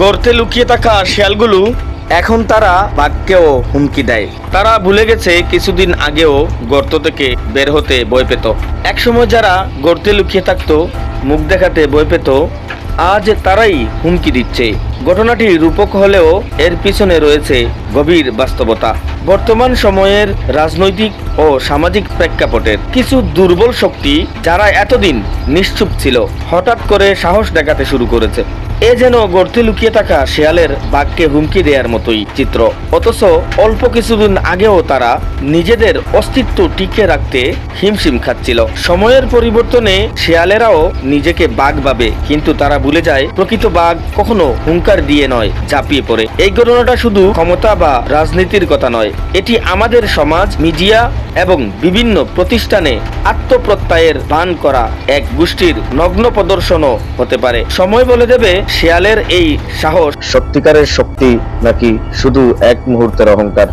গর্তে লুকিয়ে থাকা শিয়ালগুলো এখন তারা বাঘকেও হুমকি দেয়। তারা ভুলে গেছে কিছুদিন আগেও গর্ত থেকে বের হতে বয় পেত। একসময় যারা গর্তে লুকিয়ে থাকতো, মুখ দেখাতে বয় পেত, আজ তারাই হুমকি দিচ্ছে। ঘটনাটি রূপক হলেও এর পিছনে রয়েছে গভীর বাস্তবতা। বর্তমান সময়ের রাজনৈতিক ও সামাজিক প্রেক্ষাপটের কিছু দুর্বল শক্তি যারা এতদিন নিশ্চুপ ছিল, হঠাৎ করে সাহস দেখাতে শুরু করেছে। এ যেন গর্তে লুকিয়ে থাকা শেয়ালের বাঘকে হুমকি দেওয়ার মতোই চিত্র। অথচ অল্প কিছুদিন আগেও তারা নিজেদের অস্তিত্ব টিকে রাখতে হিমশিম খাচ্ছিল। সময়ের পরিবর্তনে শেয়ালেরাও নিজেকে বাঘ ভাবে, কিন্তু তারা ভুলে যায় প্রকৃত বাঘ কখনো হুঙ্কার দিয়ে নয়, ঝাঁপিয়ে পড়ে। এই ঘটনাটা শুধু ক্ষমতা বা রাজনীতির কথা নয়, এটি আমাদের সমাজ, মিডিয়া এবং বিভিন্ন প্রতিষ্ঠানে আত্মপ্রত্যয়ের দান করা এক গোষ্ঠীর নগ্ন প্রদর্শনও হতে পারে। সময় বলে দেবে শেয়ালের এই সাহস। সত্যিকারের শক্তি নাকি শুধু এক মুহূর্তের অহংকার?